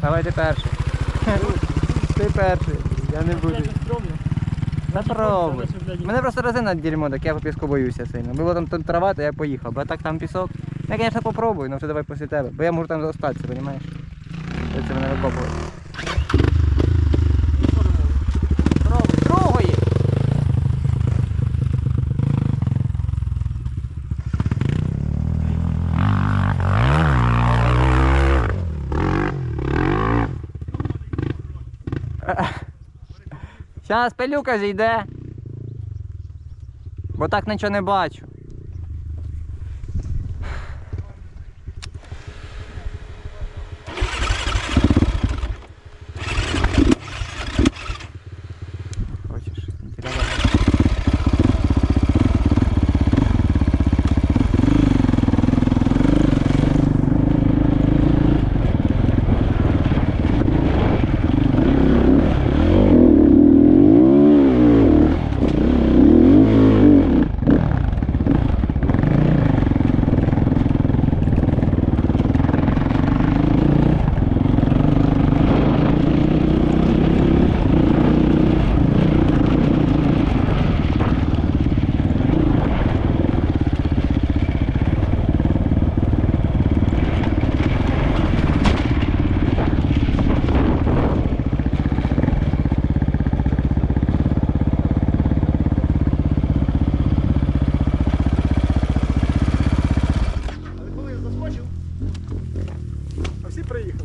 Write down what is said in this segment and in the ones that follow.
Давай ти перший. Ти перший. Я не буду. Та пробуй. Мене просто резина дерьмо, так я по піску боюся сильно. Було там тут трава, то я поїхав, бо так там пісок. Я, звісно, попробую, але все давай після тебе. Бо я можу там залишатися, розумієш? Це мене викопувати. Зараз пилюка зійде. Бо так нічого не бачу.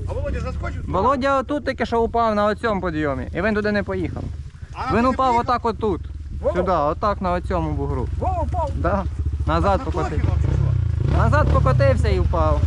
А Володя заскочив? Володя отут тільки що упав на оцьому підйомі, і він туди не поїхав. А, Він упав поїхав? отак отут. Вова? Сюди, отак на оцьому бугру. Вова впав. Да. Назад покотився. Назад покотився і впав.